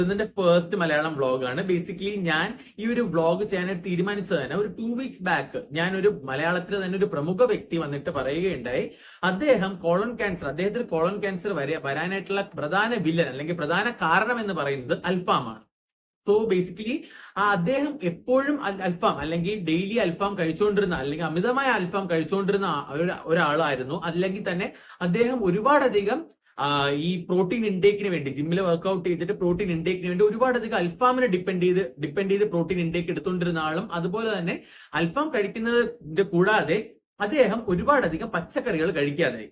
ഇതിന്റെ ഫസ്റ്റ് മലയാളം വ്ളോഗാണ് ബേസിക്കലി ഞാൻ ഈ ഒരു വ്ളോഗ് ചെയ്യാനായിട്ട് തീരുമാനിച്ചത് തന്നെ ഒരു ടു വീക്സ് ബാക്ക് ഞാൻ ഒരു മലയാളത്തിൽ തന്നെ ഒരു പ്രമുഖ വ്യക്തി വന്നിട്ട് പറയുകയുണ്ടായി. അദ്ദേഹം കോളൺ ക്യാൻസർ അദ്ദേഹത്തിന് കോളൺ ക്യാൻസർ വരെ വരാനായിട്ടുള്ള പ്രധാന വില്ലൻ അല്ലെങ്കിൽ പ്രധാന കാരണം എന്ന് പറയുന്നത് അൽഫാമാണ് സോ ബേസിക്കലി ആ അദ്ദേഹം എപ്പോഴും അൽ- അൽഫാം അല്ലെങ്കിൽ ഡെയിലി അൽഫാം കഴിച്ചുകൊണ്ടിരുന്ന അല്ലെങ്കിൽ അമിതമായ അൽഫാം കഴിച്ചുകൊണ്ടിരുന്ന ഒരു- ഒരാളായിരുന്നു. അല്ലെങ്കിൽ തന്നെ അദ്ദേഹം ഒരുപാടധികം ഈ പ്രോട്ടീൻ ഇൻടേക്കിന് വേണ്ടി ജിമ്മിൽ വർക്ക്ഔട്ട് ചെയ്തിട്ട് പ്രോട്ടീൻ ഇൻടേക്കിന് വേണ്ടി ഒരുപാട് അധികം അൽഫാമിനെ ഡിപ്പെൻഡ് ചെയ്ത് ഡിപ്പെൻഡ് ചെയ്ത് പ്രോട്ടീൻ ഇൻടേക്ക് എടുത്തുകൊണ്ടിരുന്ന ആളും അതുപോലെ തന്നെ അൽഫാം കഴിക്കുന്നതിന്റെ കൂടാതെ അദ്ദേഹം ഒരുപാടധികം പച്ചക്കറികൾ കഴിക്കാതായി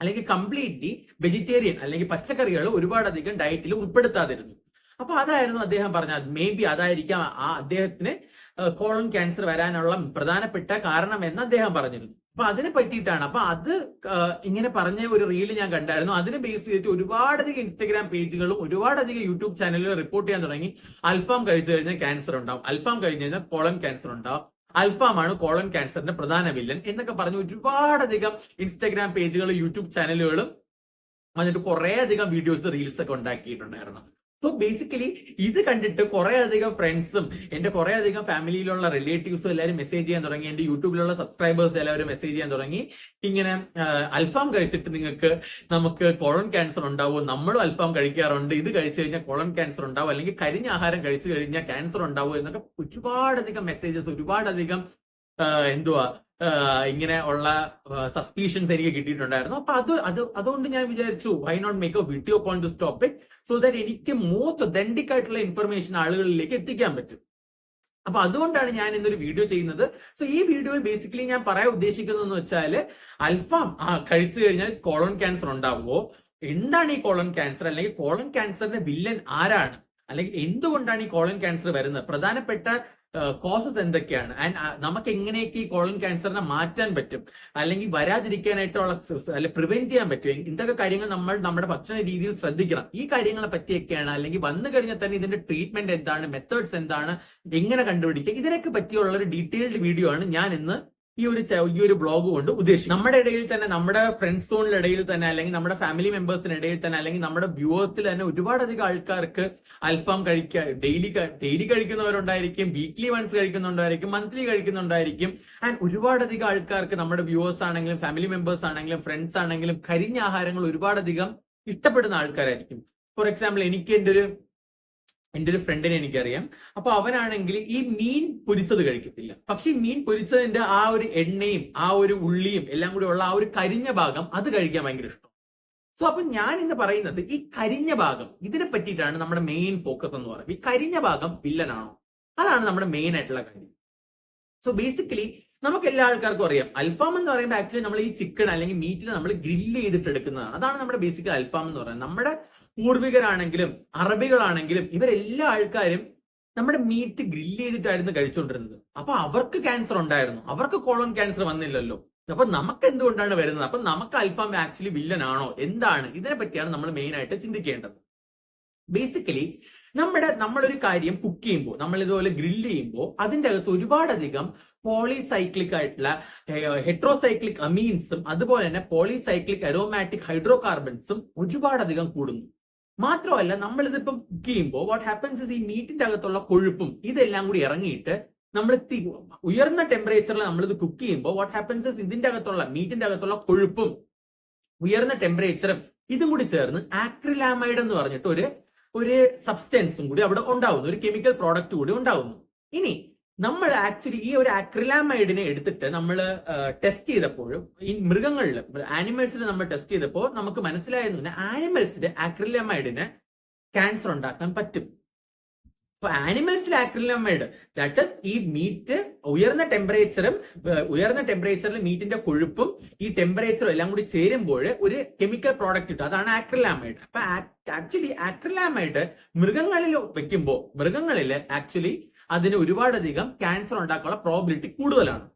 അല്ലെങ്കിൽ കംപ്ലീറ്റ്ലി വെജിറ്റേറിയൻ അല്ലെങ്കിൽ പച്ചക്കറികൾ ഒരുപാടധികം ഡയറ്റിൽ ഉൾപ്പെടുത്താതിരുന്നു. അപ്പൊ അതായിരുന്നു അദ്ദേഹം പറഞ്ഞത്. മേ ബി അതായിരിക്കാം ആ അദ്ദേഹത്തിന് കോളം ക്യാൻസർ വരാനുള്ള പ്രധാനപ്പെട്ട കാരണം എന്ന് അദ്ദേഹം പറഞ്ഞിരുന്നു. അപ്പൊ അതിനെ പറ്റിയിട്ടാണ്. അപ്പൊ അത് ഇങ്ങനെ പറഞ്ഞ ഒരു റീൽ ഞാൻ കണ്ടായിരുന്നു. അതിനെ ബേസ് ചെയ്തിട്ട് ഒരുപാടധികം ഇൻസ്റ്റഗ്രാം പേജുകളും ഒരുപാടധികം യൂട്യൂബ് ചാനലുകൾ റിപ്പോർട്ട് ചെയ്യാൻ തുടങ്ങി. അൽഫാം കഴിച്ചു കഴിഞ്ഞാൽ ക്യാൻസർ ഉണ്ടാവും. അൽഫാം കഴിഞ്ഞു കഴിഞ്ഞാൽ കോളൻ ക്യാൻസർ ഉണ്ടാവും. അൽഫാമാണ് കോളൻ ക്യാൻസറിന്റെ പ്രധാന വില്ലൻ എന്നൊക്കെ പറഞ്ഞ് ഒരുപാടധികം ഇൻസ്റ്റാഗ്രാം പേജുകളും യൂട്യൂബ് ചാനലുകളും വന്നിട്ട് കുറേ അധികം വീഡിയോസ് റീൽസ് ഒക്കെ ഉണ്ടാക്കിയിട്ടുണ്ടായിരുന്നു. സോ ബേസിക്കലി ഇത് കണ്ടിട്ട് കുറെ അധികം ഫ്രണ്ട്സും എന്റെ കുറെ അധികം ഫാമിലിയിലുള്ള റിലേറ്റീവ്സും എല്ലാവരും മെസ്സേജ് ചെയ്യാൻ തുടങ്ങി. എന്റെ യൂട്യൂബിലുള്ള സബ്സ്ക്രൈബേഴ്സ് എല്ലാവരും മെസ്സേജ് ചെയ്യാൻ തുടങ്ങി. ഇങ്ങനെ അൽഫാം കഴിച്ചിട്ട് നിങ്ങൾക്ക് നമുക്ക് കോളൺ ക്യാൻസർ ഉണ്ടാവും? നമ്മളും അൽഫാം കഴിക്കാറുണ്ട്. ഇത് കഴിച്ചു കഴിഞ്ഞാൽ കോളൺ ക്യാൻസർ ഉണ്ടാവും? അല്ലെങ്കിൽ കരിഞ്ഞ ആഹാരം കഴിച്ചു കഴിഞ്ഞാൽ ക്യാൻസർ ഉണ്ടാവും? എന്നൊക്കെ ഒരുപാടധികം മെസ്സേജസ് ഒരുപാടധികം എന്തുവാ? ഇങ്ങനെ ഉള്ള സസ്പീഷൻസ് എനിക്ക് കിട്ടിയിട്ടുണ്ടായിരുന്നു. അപ്പൊ അത് അത് അതുകൊണ്ട് ഞാൻ വിചാരിച്ചു why not make a video on this topic so that എനിക്ക് മോസ്റ്റ് ഒതന്റിക് ആയിട്ടുള്ള ഇൻഫർമേഷൻ ആളുകളിലേക്ക് എത്തിക്കാൻ പറ്റും. അപ്പൊ അതുകൊണ്ടാണ് ഞാൻ ഇന്നൊരു വീഡിയോ ചെയ്യുന്നത്. സോ ഈ വീഡിയോയിൽ ബേസിക്കലി ഞാൻ പറയാൻ ഉദ്ദേശിക്കുന്നതെന്ന് വെച്ചാൽ അൽഫാം കഴിച്ചു കഴിഞ്ഞാൽ കോളൺ ക്യാൻസർ ഉണ്ടാവുമോ? എന്താണ് ഈ കോളൺ ക്യാൻസർ അല്ലെങ്കിൽ കോളൺ ക്യാൻസറിന്റെ വില്ലൻ ആരാണ്? അല്ലെങ്കിൽ എന്തുകൊണ്ടാണ് ഈ കോളൺ ക്യാൻസർ വരുന്നത്? പ്രധാനപ്പെട്ട കോസസ് എന്തൊക്കെയാണ്? ആൻഡ് നമുക്ക് എങ്ങനെയൊക്കെ ഈ കോളൻ ക്യാൻസറിനെ മാറ്റാൻ പറ്റും? അല്ലെങ്കിൽ വരാതിരിക്കാനായിട്ടുള്ള അല്ലെ പ്രിവെന്റ് ചെയ്യാൻ പറ്റും? എന്തൊക്കെ കാര്യങ്ങൾ നമ്മൾ നമ്മുടെ ഭക്ഷണ രീതിയിൽ ശ്രദ്ധിക്കണം. ഈ കാര്യങ്ങളെ പറ്റിയൊക്കെയാണ്. അല്ലെങ്കിൽ വന്നു കഴിഞ്ഞാൽ തന്നെ ഇതിന്റെ ട്രീറ്റ്മെന്റ് എന്താണ്? മെത്തേഡ്സ് എന്താണ്? എങ്ങനെ കണ്ടുപിടിക്കുക ഇതിനൊക്കെ പറ്റിയുള്ള ഒരു ഡീറ്റെയിൽഡ് വീഡിയോ ആണ് ഞാൻ ഇന്ന് ഈ ഒരു ഈ ഒരു ബ്ലോഗ് കൊണ്ട് ഉദ്ദേശിക്കും. നമ്മുടെ ഇടയിൽ തന്നെ നമ്മുടെ ഫ്രണ്ട് സോണിലിടയിൽ തന്നെ അല്ലെങ്കിൽ നമ്മുടെ ഫാമിലി മെമ്പേഴ്സിനിടയിൽ തന്നെ അല്ലെങ്കിൽ നമ്മുടെ വ്യൂവേഴ്സിൽ തന്നെ ഒരുപാടധികം ആൾക്കാർക്ക് അൽഫാം കഴിക്കുക ഡെയിലി ഡെയിലി കഴിക്കുന്നവരുണ്ടായിരിക്കും വീക്ക്ലി വൺസ് കഴിക്കുന്നുണ്ടായിരിക്കും മന്ത്ലി കഴിക്കുന്നുണ്ടായിരിക്കും ആൻഡ് ഒരുപാടധികം ആൾക്കാർക്ക് നമ്മുടെ വ്യൂവേഴ്സ് ആണെങ്കിലും ഫാമിലി മെമ്പേഴ്സ് ആണെങ്കിലും ഫ്രണ്ട്സ് ആണെങ്കിലും കരിഞ്ഞ ആഹാരങ്ങൾ ഒരുപാടധികം ഇഷ്ടപ്പെടുന്ന ആൾക്കാരായിരിക്കും. ഫോർ എക്സാമ്പിൾ എനിക്ക് എന്റെ ഒരു എന്റെ ഒരു ഫ്രണ്ടിനെ എനിക്കറിയാം. അപ്പൊ അവനാണെങ്കിൽ ഈ മീൻ പൊരിച്ചത് കഴിക്കത്തില്ല. പക്ഷെ മീൻ പൊരിച്ചതിന്റെ ആ ഒരു എണ്ണയും ആ ഒരു ഉള്ളിയും എല്ലാം കൂടി ഉള്ള ആ ഒരു കരിഞ്ഞ ഭാഗം അത് കഴിക്കാൻ ഭയങ്കര ഇഷ്ടം സോ അപ്പൊ ഞാൻ ഇന്ന് പറയുന്നത് ഈ കരിഞ്ഞ ഭാഗം ഇതിനെ പറ്റിയിട്ടാണ് നമ്മുടെ മെയിൻ ഫോക്കസ് എന്ന് പറയുന്നത്. ഈ കരിഞ്ഞ ഭാഗം വില്ലനാണോ അതാണ് നമ്മുടെ മെയിൻ ആയിട്ടുള്ള കാര്യം. സോ ബേസിക്കലി നമുക്ക് എല്ലാ ആൾക്കാർക്കും അറിയാം. അൽഫാം എന്ന് പറയുമ്പോൾ ആക്ച്വലി നമ്മൾ ഈ ചിക്കൻ അല്ലെങ്കിൽ മീറ്റിനെ നമ്മൾ ഗ്രില്ല് ചെയ്തിട്ട് എടുക്കുന്നതാണ് അതാണ് നമ്മുടെ ബേസിക്കൽ അൽഫാം എന്ന് പറയുന്നത്. നമ്മുടെ പൂർവികരാണെങ്കിലും അറബികളാണെങ്കിലും ഇവരെല്ലാ ആൾക്കാരും നമ്മുടെ മീറ്റ് ഗ്രില്ല് ചെയ്തിട്ടായിരുന്നു കഴിച്ചുകൊണ്ടിരുന്നത് അപ്പൊ അവർക്ക് ക്യാൻസർ ഉണ്ടായിരുന്നു. അവർക്ക് കോളൺ ക്യാൻസർ വന്നില്ലല്ലോ. അപ്പൊ നമുക്ക് എന്തുകൊണ്ടാണ് വരുന്നത്? അപ്പൊ നമുക്ക് അൽഫാം ആക്ച്വലി വില്ലൻ ആണോ? എന്താണ്? ഇതിനെ പറ്റിയാണ് നമ്മൾ മെയിൻ ആയിട്ട് ചിന്തിക്കേണ്ടത്. ബേസിക്കലി നമ്മുടെ നമ്മളൊരു കാര്യം കുക്ക് ചെയ്യുമ്പോൾ നമ്മൾ ഇതുപോലെ ഗ്രില്ല് ചെയ്യുമ്പോൾ അതിന്റെ അകത്ത് ഒരുപാടധികം പോളിസൈക്ലിക് ആയിട്ടുള്ള ഹെട്രോസൈക്ലിക് അമീൻസും അതുപോലെ തന്നെ പോളിസൈക്ലിക് അരോമാറ്റിക് ഹൈഡ്രോ കാർബൺസും ഒരുപാടധികം കൂടുന്നു. മാത്രമല്ല നമ്മൾ ഇതിപ്പം കുക്ക് ചെയ്യുമ്പോൾ വാട്ട് ഹാപ്പൻസ് ഈ മീറ്റിന്റെ അകത്തുള്ള കൊഴുപ്പും ഇതെല്ലാം കൂടി ഇറങ്ങിയിട്ട് നമ്മൾ ഉയർന്ന ടെമ്പറേച്ചറിൽ നമ്മൾ ഇത് കുക്ക് ചെയ്യുമ്പോൾ വാട്ട് ഹാപ്പൻസ് ഇതിന്റെ അകത്തുള്ള മീറ്റിന്റെ അകത്തുള്ള കൊഴുപ്പും ഉയർന്ന ടെമ്പറേച്ചറും ഇതും കൂടി ചേർന്ന് ആക്രിലാമൈഡ് എന്ന് പറഞ്ഞിട്ട് ഒരു ഒരു സബ്സ്റ്റൻസും കൂടി അവിടെ ഉണ്ടാവുന്നു. ഒരു കെമിക്കൽ പ്രോഡക്റ്റ് കൂടി ഉണ്ടാവുന്നു. ഇനി നമ്മൾ ആക്ച്വലി ഈ ഒരു ആക്രിലാമൈഡിനെ എടുത്തിട്ട് നമ്മൾ ടെസ്റ്റ് ചെയ്തപ്പോഴും ഈ മൃഗങ്ങളിൽ ആനിമൽസിൽ നമ്മൾ ടെസ്റ്റ് ചെയ്തപ്പോൾ നമുക്ക് മനസ്സിലായെന്ന് പറഞ്ഞാൽ ആനിമൽസിന് ആക്രിലാമൈഡിന് ക്യാൻസർ ഉണ്ടാക്കാൻ പറ്റും. അപ്പൊ ആനിമൽസിൽ ആക്രിലാമൈഡ് ദാറ്റ് ഇസ് ഈ മീറ്റ് ഉയർന്ന ടെമ്പറേച്ചറും ഉയർന്ന ടെമ്പറേച്ചറിൽ മീറ്റിന്റെ കൊഴുപ്പും ഈ ടെമ്പറേച്ചറും എല്ലാം കൂടി ചേരുമ്പോൾ ഒരു കെമിക്കൽ പ്രോഡക്റ്റ് കിട്ടും. അതാണ് ആക്രിലാമൈഡ് അപ്പൊ ആക്ച്വലി ആക്രിലാമൈഡ് മൃഗങ്ങളിൽ വെക്കുമ്പോൾ മൃഗങ്ങളിൽ ആക്ച്വലി അതിന് ഒരുപാടധികം ക്യാൻസർ ഉണ്ടാക്കാനുള്ള പ്രോബിലിറ്റി കൂടുതലാണ്.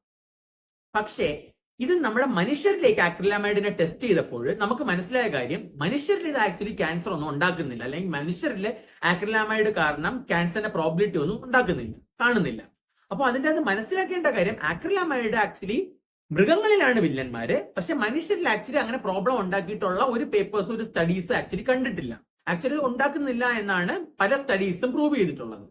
പക്ഷേ ഇത് നമ്മുടെ മനുഷ്യരിലേക്ക് ആക്രിലാമൈഡിനെ ടെസ്റ്റ് ചെയ്തപ്പോൾ നമുക്ക് മനസ്സിലായ കാര്യം മനുഷ്യരിൽ ഇത് ആക്ച്വലി ക്യാൻസർ ഒന്നും ഉണ്ടാക്കുന്നില്ല. അല്ലെങ്കിൽ മനുഷ്യരിൽ ആക്രിലാമൈഡ് കാരണം ക്യാൻസറിന്റെ പ്രോബിലിറ്റി ഒന്നും ഉണ്ടാക്കുന്നില്ല കാണുന്നില്ല. അപ്പൊ അതിന്റെ അത് മനസ്സിലാക്കേണ്ട കാര്യം ആക്രിലാമൈഡ് ആക്ച്വലി മൃഗങ്ങളിലാണ് വില്ലന്മാര്. പക്ഷെ മനുഷ്യരിൽ ആക്ച്വലി അങ്ങനെ പ്രോബ്ലം ഉണ്ടാക്കിയിട്ടുള്ള ഒരു പേപ്പേഴ്സ് ഒരു സ്റ്റഡീസ് ആക്ച്വലി കണ്ടിട്ടില്ല. ആക്ച്വലി ഉണ്ടാക്കുന്നില്ല എന്നാണ് പല സ്റ്റഡീസും പ്രൂവ് ചെയ്തിട്ടുള്ളത്.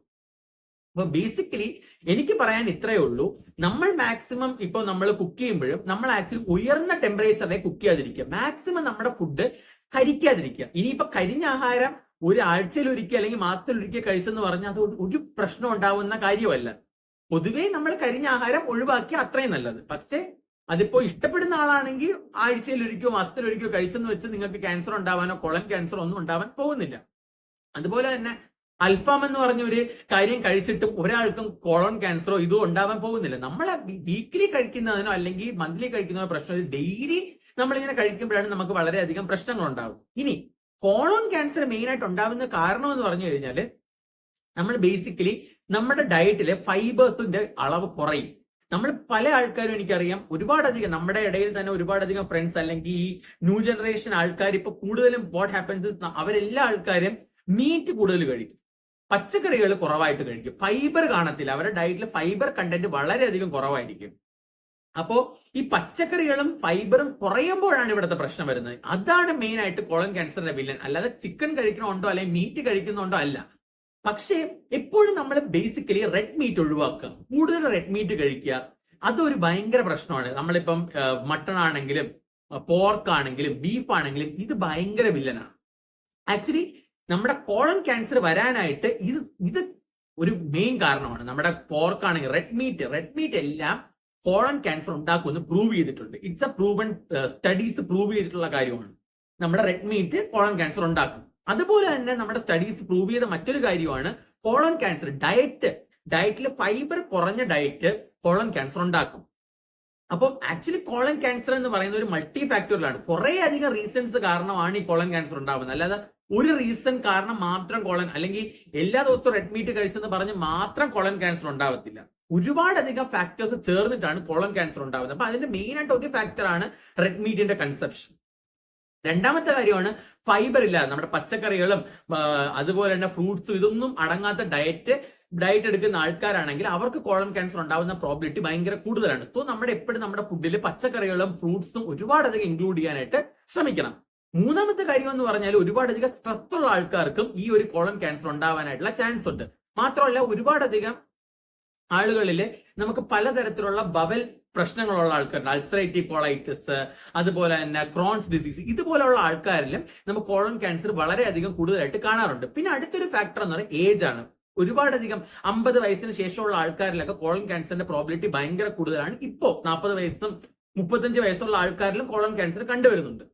അപ്പൊ ബേസിക്കലി എനിക്ക് പറയാൻ ഇത്രയേ ഉള്ളൂ. നമ്മൾ മാക്സിമം ഇപ്പൊ നമ്മൾ കുക്ക് ചെയ്യുമ്പോഴും നമ്മൾ ആക്ച്വലി ഉയർന്ന ടെമ്പറേച്ചറിനെ കുക്ക് ചെയ്യാതിരിക്കുക. മാക്സിമം നമ്മുടെ ഫുഡ് കരിക്കാതിരിക്കുക ഇനിയിപ്പോ കരിഞ്ഞ ആഹാരം ഒരു ആഴ്ചയിൽ ഒരിക്കൽ അല്ലെങ്കിൽ മാസത്തിൽ ഒരിക്കൽ കഴിച്ചെന്ന് പറഞ്ഞാൽ അത് ഒരു പ്രശ്നം ഉണ്ടാവുന്ന കാര്യമല്ല. പൊതുവേ നമ്മൾ കരിഞ്ഞ ആഹാരം ഒഴിവാക്കിയ അത്രയും നല്ലത്. പക്ഷേ അതിപ്പോ ഇഷ്ടപ്പെടുന്ന ആളാണെങ്കിൽ ആഴ്ചയിൽ ഒരിക്കോ മാസത്തിൽ ഒരിക്കോ കഴിച്ചെന്ന് വെച്ച് നിങ്ങൾക്ക് ക്യാൻസർ ഉണ്ടാവാനോ കൊളൻ ക്യാൻസർ ഒന്നും ഉണ്ടാവാൻ പോകുന്നില്ല. അതുപോലെ തന്നെ അൽഫാം എന്ന് പറഞ്ഞ ഒരു കാര്യം കഴിച്ചിട്ട് ഒരാൾക്കും കോളോൺ ക്യാൻസറോ ഇതോ ഉണ്ടാവാൻ പോകുന്നില്ല. നമ്മൾ വീക്കിലി കഴിക്കുന്നതിനോ അല്ലെങ്കിൽ മന്ത്ലി കഴിക്കുന്നതിനോ പ്രശ്നം ഡെയിലി നമ്മളിങ്ങനെ കഴിക്കുമ്പോഴാണ് നമുക്ക് വളരെയധികം പ്രശ്നങ്ങൾ ഉണ്ടാവും ഇനി കോളോൺ ക്യാൻസർ മെയിൻ ആയിട്ട് ഉണ്ടാവുന്ന കാരണം എന്ന് പറഞ്ഞു കഴിഞ്ഞാൽ നമ്മൾ ബേസിക്കലി നമ്മുടെ ഡയറ്റിലെ ഫൈബേഴ്സിന്റെ അളവ് കുറയും. നമ്മൾ പല ആൾക്കാരും എനിക്കറിയാം ഒരുപാടധികം നമ്മുടെ ഇടയിൽ തന്നെ ഒരുപാടധികം ഫ്രണ്ട്സ് അല്ലെങ്കിൽ ഈ ന്യൂ ജനറേഷൻ ആൾക്കാർ ഇപ്പൊ കൂടുതലും വാട്ട് ഹാപ്പൻസ് അവരെല്ലാ ആൾക്കാരും മീറ്റ് കൂടുതൽ കഴിക്കും. പച്ചക്കറികൾ കുറവായിട്ട് കഴിക്കും. ഫൈബർ കാണത്തില്ല. അവരുടെ ഡയറ്റിൽ ഫൈബർ കണ്ടന്റ് വളരെയധികം കുറവായിരിക്കും. അപ്പോ ഈ പച്ചക്കറികളും ഫൈബറും കുറയുമ്പോഴാണ് ഇവിടുത്തെ പ്രശ്നം വരുന്നത്. അതാണ് മെയിൻ ആയിട്ട് കോളൻ ക്യാൻസറിന്റെ വില്ലൻ അല്ലാതെ ചിക്കൻ കഴിക്കണമുണ്ടോ അല്ലെങ്കിൽ മീറ്റ് കഴിക്കുന്നുണ്ടോ? അല്ല. പക്ഷേ എപ്പോഴും നമ്മൾ ബേസിക്കലി റെഡ് മീറ്റ് ഒഴിവാക്കുക. കൂടുതൽ റെഡ് മീറ്റ് കഴിക്കുക. അതൊരു ഭയങ്കര പ്രശ്നമാണ്. നമ്മളിപ്പം മട്ടൺ ആണെങ്കിലും പോർക്ക് ആണെങ്കിലും ബീഫ് ആണെങ്കിലും ഇത് ഭയങ്കര വില്ലനാണ് ആക്ച്വലി നമ്മുടെ കോളൻ ക്യാൻസർ വരാനായിട്ട് ഇത് ഇത് ഒരു മെയിൻ കാരണമാണ്. നമ്മുടെ പോർക്കാണെങ്കിൽ റെഡ് മീറ്റ് റെഡ് മീറ്റ് എല്ലാം കോളൻ ക്യാൻസർ ഉണ്ടാക്കുമെന്ന് പ്രൂവ് ചെയ്തിട്ടുണ്ട്. It's a proven studies prove ചെയ്തിട്ടുള്ള കാര്യമാണ്. നമ്മുടെ റെഡ് മീറ്റ് കോളൻ ക്യാൻസർ ഉണ്ടാക്കും. അതുപോലെ തന്നെ നമ്മുടെ സ്റ്റഡീസ് പ്രൂവ് ചെയ്ത മറ്റൊരു കാര്യമാണ് കോളൻ ക്യാൻസർ ഡയറ്റ് ഡയറ്റിൽ ഫൈബർ കുറഞ്ഞ ഡയറ്റ് കോളൻ ക്യാൻസർ ഉണ്ടാക്കും. അപ്പം ആക്ച്വലി കോളൻ ക്യാൻസർ എന്ന് പറയുന്ന ഒരു മൾട്ടി ഫാക്ടറിലാണ് കുറെ അധികം റീസൺസ് കാരണമാണ് ഈ കോളൻ ക്യാൻസർ ഉണ്ടാകുന്നത് അല്ലാതെ ഒരു റീസൺ കാരണം മാത്രം കൊളൻ അല്ലെങ്കിൽ എല്ലാ ദിവസവും റെഡ് മീറ്റ് കഴിച്ചെന്ന് പറഞ്ഞ് മാത്രം കൊളൻ ക്യാൻസർ ഉണ്ടാവത്തില്ല. ഒരുപാടധികം ഫാക്ടേഴ്സ് ചേർന്നിട്ടാണ് കൊളൻ ക്യാൻസർ ഉണ്ടാവുന്നത്. അപ്പൊ അതിന്റെ മെയിൻ ആയിട്ട് ഒരു ഫാക്ടറാണ് റെഡ് മീറ്റിന്റെ കൺസെപ്ഷൻ രണ്ടാമത്തെ കാര്യമാണ് ഫൈബർ ഇല്ലാതെ നമ്മുടെ പച്ചക്കറികളും അതുപോലെ തന്നെ ഫ്രൂട്ട്സും ഇതൊന്നും അടങ്ങാത്ത ഡയറ്റ് ഡയറ്റ് എടുക്കുന്ന ആൾക്കാരാണെങ്കിൽ അവർക്ക് കോളൻ ക്യാൻസർ ഉണ്ടാകുന്ന പ്രോബിലിറ്റി ഭയങ്കര കൂടുതലാണ്. സോ നമ്മുടെ എപ്പോഴും നമ്മുടെ ഫുഡിൽ പച്ചക്കറികളും ഫ്രൂട്ട്സും ഒരുപാടധികം ഇൻക്ലൂഡ് ചെയ്യാനായിട്ട് ശ്രമിക്കണം. മൂന്നാമത്തെ കാര്യം എന്ന് പറഞ്ഞാൽ ഒരുപാടധികം സ്ട്രെസ് ഉള്ള ആൾക്കാർക്കും ഈ ഒരു കോളം ക്യാൻസർ ഉണ്ടാവാനായിട്ടുള്ള ചാൻസ് ഉണ്ട്. മാത്രമല്ല ഒരുപാടധികം ആളുകളിൽ നമുക്ക് പലതരത്തിലുള്ള ബവൽ പ്രശ്നങ്ങളുള്ള ആൾക്കാരുണ്ട്. അൾസറേറ്റീവ് കോളൈറ്റിസ് അതുപോലെ തന്നെ ക്രോൺസ് ഡിസീസ് ഇതുപോലെയുള്ള ആൾക്കാരിലും നമുക്ക് കോളൻ ക്യാൻസർ വളരെയധികം കൂടുതലായിട്ട് കാണാറുണ്ട്. പിന്നെ അടുത്തൊരു ഫാക്ടർ എന്ന് പറയുന്നത് ഏജ് ആണ്. ഒരുപാടധികം അമ്പത് വയസ്സിന് ശേഷമുള്ള ആൾക്കാരിലൊക്കെ കോളൻ ക്യാൻസറിന്റെ പ്രോബിലിറ്റി ഭയങ്കര കൂടുതലാണ്. ഇപ്പോൾ നാൽപ്പത് വയസ്സും മുപ്പത്തഞ്ച് വയസ്സുള്ള ആൾക്കാരിലും കോളൻ ക്യാൻസർ കണ്ടുവരുന്നുണ്ട്.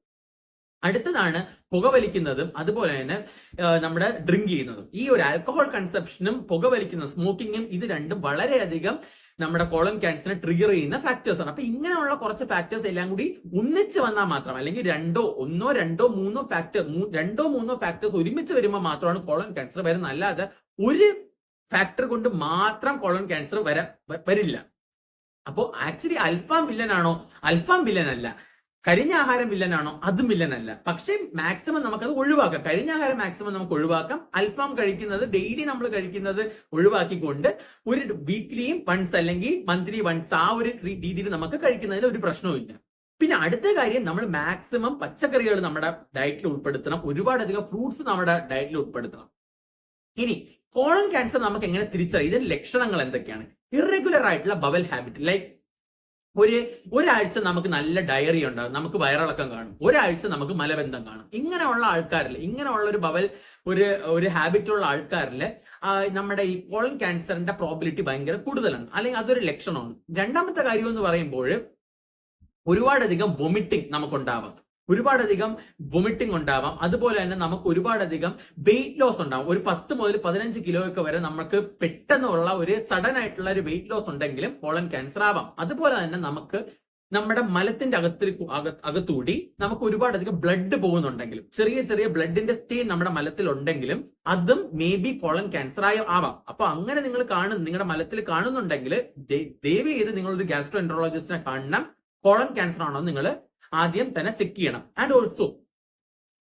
അടുത്തതാണ് പുകവലിക്കുന്നതും അതുപോലെ തന്നെ നമ്മുടെ ഡ്രിങ്ക് ചെയ്യുന്നതും. ഈ ഒരു ആൽക്കഹോൾ കൺസപ്ഷനും പുകവലിക്കുന്നതും സ്മോക്കിങ്ങും ഇത് രണ്ടും വളരെയധികം നമ്മുടെ കോളം ക്യാൻസറിനെ ട്രിഗർ ചെയ്യുന്ന ഫാക്ടേഴ്സ് ആണ്. അപ്പൊ ഇങ്ങനെയുള്ള കുറച്ച് ഫാക്ടേഴ്സ് എല്ലാം കൂടി ഒന്നിച്ച് വന്നാൽ മാത്രം അല്ലെങ്കിൽ രണ്ടോ ഒന്നോ രണ്ടോ മൂന്നോ ഫാക്ടർ രണ്ടോ മൂന്നോ ഫാക്ടേഴ്സ് ഒരുമിച്ച് വരുമ്പോൾ മാത്രമാണ് കോളം ക്യാൻസർ വരുന്നത്. അല്ലാതെ ഒരു ഫാക്ടർ കൊണ്ട് മാത്രം കോളം ക്യാൻസർ വര വരില്ല. അപ്പോൾ ആക്ച്വലി അൽഫാം ആണോ? അൽഫാം വില്ലൻ അല്ല. കരിഞ്ഞ ആഹാരം വില്ലനാണോ? അതും വില്ലനല്ല. പക്ഷേ മാക്സിമം നമുക്കത് ഒഴിവാക്കാം. കരിഞ്ഞ ആഹാരം മാക്സിമം നമുക്ക് ഒഴിവാക്കാം. അൽഫാം കഴിക്കുന്നത് ഡെയിലി നമ്മൾ കഴിക്കുന്നത് ഒഴിവാക്കിക്കൊണ്ട് ഒരു വീക്ക്ലിയും വൺസ് അല്ലെങ്കിൽ മന്ത്ലി വൺസ് ആ ഒരു രീതിയിൽ നമുക്ക് കഴിക്കുന്നതിൽ ഒരു പ്രശ്നവുമില്ല പിന്നെ അടുത്ത കാര്യം നമ്മൾ മാക്സിമം പച്ചക്കറികൾ നമ്മുടെ ഡയറ്റിൽ ഉൾപ്പെടുത്തണം. ഒരുപാടധികം ഫ്രൂട്ട്സ് നമ്മുടെ ഡയറ്റിൽ ഉൾപ്പെടുത്തണം. ഇനി കോളൻ ക്യാൻസർ നമുക്ക് എങ്ങനെ തിരിച്ചറിയാം? ഇതിന്റെ ലക്ഷണങ്ങൾ എന്തൊക്കെയാണ്? ഇറഗുലർ ആയിട്ടുള്ള ബവൽ ഹാബിറ്റ് ലൈക്ക് ഒരു ഒരാഴ്ച നമുക്ക് നല്ല ഡയറി ഉണ്ടാകും. നമുക്ക് വയറിളക്കം കാണും. ഒരാഴ്ച നമുക്ക് മലബന്ധം കാണും. ഇങ്ങനെയുള്ള ആൾക്കാരിൽ ഇങ്ങനെയുള്ള ഒരു ബവൽ ഒരു ഒരു ഹാബിറ്റുള്ള ആൾക്കാരിൽ നമ്മുടെ ഈ കോളൻ ക്യാൻസറിന്റെ പ്രോബിലിറ്റി ഭയങ്കര കൂടുതലാണ്. അല്ലെങ്കിൽ അതൊരു ലക്ഷണമാണ്. രണ്ടാമത്തെ കാര്യം എന്ന് പറയുമ്പോൾ ഒരുപാടധികം വൊമിറ്റിംഗ് നമുക്കുണ്ടാവാം. ഒരുപാടധികം വൊമിറ്റിംഗ് ഉണ്ടാവാം. അതുപോലെ തന്നെ നമുക്ക് ഒരുപാടധികം വെയിറ്റ് ലോസ് ഉണ്ടാവും. ഒരു പത്ത് മുതൽ പതിനഞ്ച് കിലോ ഒക്കെ വരെ നമുക്ക് പെട്ടെന്നുള്ള ഒരു സഡൻ ആയിട്ടുള്ള ഒരു വെയിറ്റ് ലോസ് ഉണ്ടെങ്കിലും കോളൻ ക്യാൻസർ ആവാം. അതുപോലെ തന്നെ നമുക്ക് നമ്മുടെ മലത്തിന്റെ അകത്തിൽ അകത്തുകൂടി നമുക്ക് ഒരുപാടധികം ബ്ലഡ് പോകുന്നുണ്ടെങ്കിലും ചെറിയ ചെറിയ ബ്ലഡിന്റെ സ്റ്റെയിൻ നമ്മുടെ മലത്തിൽ ഉണ്ടെങ്കിലും അതും മേ ബി കോളൻ ക്യാൻസർ ആയ ആവാം. അപ്പൊ അങ്ങനെ നിങ്ങൾ കാണുന്നു നിങ്ങളുടെ മലത്തിൽ കാണുന്നുണ്ടെങ്കിൽ ദയവ് ചെയ്ത് നിങ്ങളൊരു ഗ്യാസ്ട്രോ എൻട്രോളജിസ്റ്റിനെ കാണണം. കോളൻ ക്യാൻസർ ആണോ നിങ്ങൾ ആദ്യം തന്നെ ചെക്ക് ചെയ്യണം. And also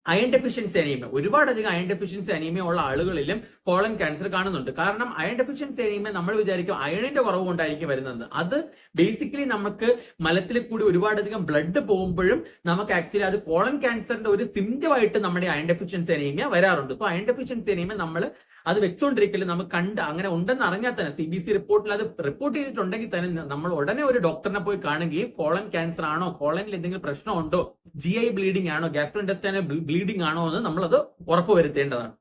iron deficiency anaemia ഒരുപാടധികം അയൺ ഡെഫിഷ്യൻസി അനീമിയ ഉള്ള ആളുകളിലും കോളൻ ക്യാൻസർ കാണുന്നുണ്ട്. കാരണം അയൺ ഡെഫിഷ്യൻസി അനീമിയ നമ്മൾ വിചാരിക്കും അയണിന്റെ കുറവ് കൊണ്ടായിരിക്കും വരുന്നത്. അത് ബേസിക്കലി നമുക്ക് മലത്തിൽ കൂടി ഒരുപാടധികം ബ്ലഡ് പോകുമ്പോഴും നമുക്ക് ആക്ച്വലി അത് കോളൻ ക്യാൻസറിന്റെ ഒരു സിംറ്റമായിട്ട് നമ്മുടെ അയൺ ഡെഫിഷ്യൻസി അനീമിയ വരാറുണ്ട്. സോ അയൺ ഡെഫിഷ്യൻസി അനീമിയ നമ്മൾ അത് വെച്ചുകൊണ്ടിരിക്കൽ നമുക്ക് കണ്ട് അങ്ങനെ ഉണ്ടെന്ന് അറിഞ്ഞാൽ തന്നെ സി ബി സി റിപ്പോർട്ടിൽ അത് റിപ്പോർട്ട് ചെയ്തിട്ടുണ്ടെങ്കിൽ തന്നെ നമ്മൾ ഉടനെ ഒരു ഡോക്ടറിനെ പോയി കാണുകയും കോളൻ ക്യാൻസർ ആണോ കോളനിൽ എന്തെങ്കിലും പ്രശ്നമുണ്ടോ ജി ഐ ബ്ലീഡിംഗ് ആണോ ഗ്യാസ്ട്രോ ഇൻഡസ്റ്റൈനൽ ബ്ലീഡിംഗ് ആണോ എന്ന് നമ്മൾ നമ്മളത് ഉറപ്പുവരുത്തേണ്ടതാണ്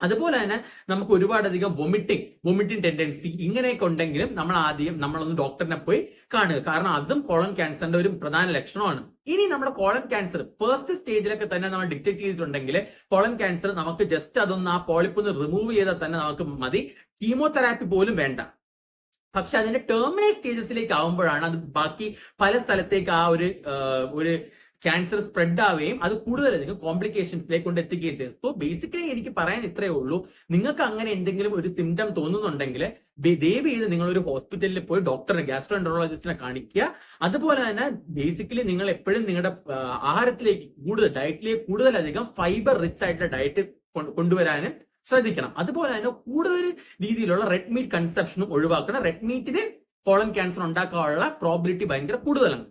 അതുപോലെ തന്നെ നമുക്ക് ഒരുപാടധികം വൊമിറ്റിംഗ് വൊമിറ്റിംഗ് ടെൻഡൻസി ഇങ്ങനെയൊക്കെ ഉണ്ടെങ്കിലും നമ്മൾ ആദ്യം നമ്മളൊന്ന് ഡോക്ടറിനെ പോയി കാണുക. കാരണം അതും കോളൻ ക്യാൻസറിന്റെ ഒരു പ്രധാന ലക്ഷണമാണ്. ഇനി നമ്മുടെ കോളൻ ക്യാൻസർ ഫസ്റ്റ് സ്റ്റേജിലൊക്കെ തന്നെ നമ്മൾ ഡിറ്റക്ട് ചെയ്തിട്ടുണ്ടെങ്കിൽ കോളൻ ക്യാൻസർ നമുക്ക് ജസ്റ്റ് അതൊന്ന് ആ പോളിപ്പ് റിമൂവ് ചെയ്താൽ തന്നെ നമുക്ക് മതി. കീമോതെറാപ്പി പോലും വേണ്ട. പക്ഷെ അതിന്റെ ടെർമിനൽ സ്റ്റേജസിലേക്ക് ആവുമ്പോഴാണ് അത് ബാക്കി പല സ്ഥലത്തേക്ക് ആ ഒരു ഒരു ക്യാൻസർ സ്പ്രെഡ് ആവുകയും അത് കൂടുതലധികം കോംപ്ലിക്കേഷൻസിലേക്ക് കൊണ്ട് എത്തിക്കുകയും ചെയ്യും സോ ബേസിക്കലി എനിക്ക് പറയാൻ ഇത്രയേ ഉള്ളൂ. നിങ്ങൾക്ക് അങ്ങനെ എന്തെങ്കിലും ഒരു സിംറ്റം തോന്നുന്നുണ്ടെങ്കിൽ ദയവ് ചെയ്ത് നിങ്ങൾ ഒരു ഹോസ്പിറ്റലിൽ പോയി ഡോക്ടറിനെ ഗ്യാസ്ട്രോ എൻട്രോളജിസ്റ്റിനെ കാണിക്കുക. അതുപോലെ തന്നെ ബേസിക്കലി നിങ്ങൾ എപ്പോഴും നിങ്ങളുടെ ആഹാരത്തിലേക്ക് കൂടുതൽ ഡയറ്റിലേക്ക് കൂടുതലധികം ഫൈബർ റിച്ച് ആയിട്ടുള്ള ഡയറ്റ് കൊണ്ടുവരാനും ശ്രദ്ധിക്കണം. അതുപോലെ തന്നെ കൂടുതൽ രീതിയിലുള്ള റെഡ് മീറ്റ് കൺസെപ്ഷനും ഒഴിവാക്കണം. റെഡ് മീറ്റിന് കോളം ക്യാൻസർ ഉണ്ടാക്കാനുള്ള പ്രോബിലിറ്റി ഭയങ്കര കൂടുതലാണ്.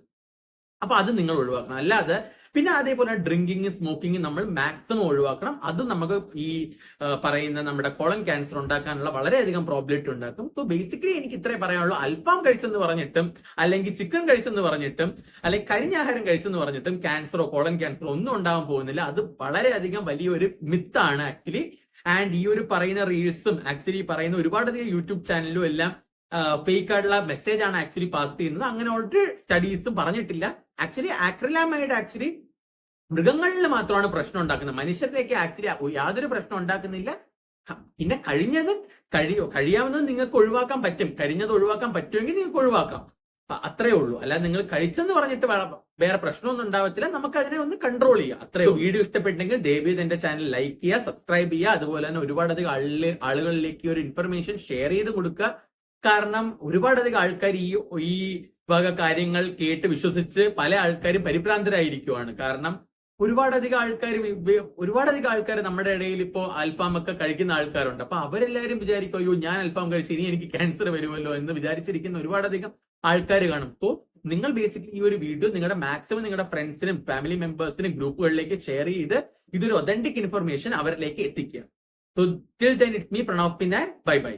അപ്പൊ അത് നിങ്ങൾ ഒഴിവാക്കണം. അല്ലാതെ പിന്നെ അതേപോലെ ഡ്രിങ്കിങ് സ്മോക്കിംഗ് നമ്മൾ മാക്സിമം ഒഴിവാക്കണം. അത് നമുക്ക് ഈ പറയുന്ന നമ്മുടെ കൊളം ക്യാൻസർ ഉണ്ടാക്കാനുള്ള വളരെയധികം പ്രോബിലിറ്റി ഉണ്ടാക്കും. സോ ബേസിക്കലി എനിക്ക് ഇത്രേ പറയാനുള്ളൂ. അൽഫാം കഴിച്ചെന്ന് പറഞ്ഞിട്ടും അല്ലെങ്കിൽ ചിക്കൻ കഴിച്ചെന്ന് പറഞ്ഞിട്ടും അല്ലെങ്കിൽ കരിഞ്ഞാഹാരം കഴിച്ചെന്ന് പറഞ്ഞിട്ടും ക്യാൻസറോ കോളൻ ക്യാൻസറോ ഒന്നും ഉണ്ടാവാൻ പോകുന്നില്ല. അത് വളരെയധികം വലിയൊരു മിത്താണ് ആക്ച്വലി ആൻഡ് ഈ ഒരു പറയുന്ന റീൽസും ആക്ച്വലി പറയുന്ന ഒരുപാടധികം യൂട്യൂബ് ചാനലും എല്ലാം ഫേക്ക് ആയിട്ടുള്ള മെസ്സേജ് ആണ് ആക്ച്വലി പാസ് ചെയ്യുന്നത്. അങ്ങനെ ഓൾറെഡി സ്റ്റഡീസും പറഞ്ഞിട്ടില്ല. ആക്ച്വലി ആക്രിലാമൈഡ് ആക്ച്വലി മൃഗങ്ങളിൽ മാത്രമാണ് പ്രശ്നം ഉണ്ടാക്കുന്നത്. മനുഷ്യരിലേക്ക് ആക്ച്വലി യാതൊരു പ്രശ്നം ഉണ്ടാക്കുന്നില്ല. പിന്നെ കഴിഞ്ഞത് കഴിയോ കഴിയാവുന്നത് നിങ്ങൾക്ക് ഒഴിവാക്കാൻ പറ്റും. കഴിഞ്ഞത് ഒഴിവാക്കാൻ പറ്റുമെങ്കിൽ നിങ്ങൾക്ക് ഒഴിവാക്കാം. അത്രേ ഉള്ളൂ. അല്ല നിങ്ങൾ കഴിച്ചെന്ന് പറഞ്ഞിട്ട് വേറെ പ്രശ്നമൊന്നും ഉണ്ടാവത്തില്ല. നമുക്ക് അതിനെ ഒന്ന് കൺട്രോൾ ചെയ്യാം. അത്രേ വീഡിയോ ഇഷ്ടപ്പെട്ടെങ്കിൽ ദേവീത് എന്റെ ചാനൽ ലൈക്ക് ചെയ്യുക സബ്സ്ക്രൈബ് ചെയ്യുക. അതുപോലെ തന്നെ ഒരുപാടധികം ആളുകളിലേക്ക് ഒരു ഇൻഫർമേഷൻ ഷെയർ ചെയ്ത് കൊടുക്കുക. കാരണം ഒരുപാടധികം ആൾക്കാർ ഈ ഈ വക കാര്യങ്ങൾ കേട്ട് വിശ്വസിച്ച് പല ആൾക്കാരും പരിഭ്രാന്തരായിരിക്കുവാണ്. കാരണം ഒരുപാടധികം ആൾക്കാർ ഒരുപാടധികം ആൾക്കാർ നമ്മുടെ ഇടയിൽ ഇപ്പോൾ അൽഫാം ഒക്കെ കഴിക്കുന്ന ആൾക്കാരുണ്ട്. അപ്പൊ അവരെല്ലാവരും വിചാരിക്കും അയ്യോ ഞാൻ അൽഫാം കഴിച്ച് ഇനി എനിക്ക് ക്യാൻസർ വരുമല്ലോ എന്ന് വിചാരിച്ചിരിക്കുന്ന ഒരുപാടധികം ആൾക്കാർ കാണും. അപ്പോൾ നിങ്ങൾ ബേസിക്കലി ഈ ഒരു വീഡിയോ നിങ്ങളുടെ മാക്സിമം നിങ്ങളുടെ ഫ്രണ്ട്സിനും ഫാമിലി മെമ്പേഴ്സിനും ഗ്രൂപ്പുകളിലേക്ക് ഷെയർ ചെയ്ത് ഇതൊരു ഒതന്റിക് ഇൻഫർമേഷൻ അവരിലേക്ക് എത്തിക്കുക. So till then it me Pranav പിന്നാൻ bye by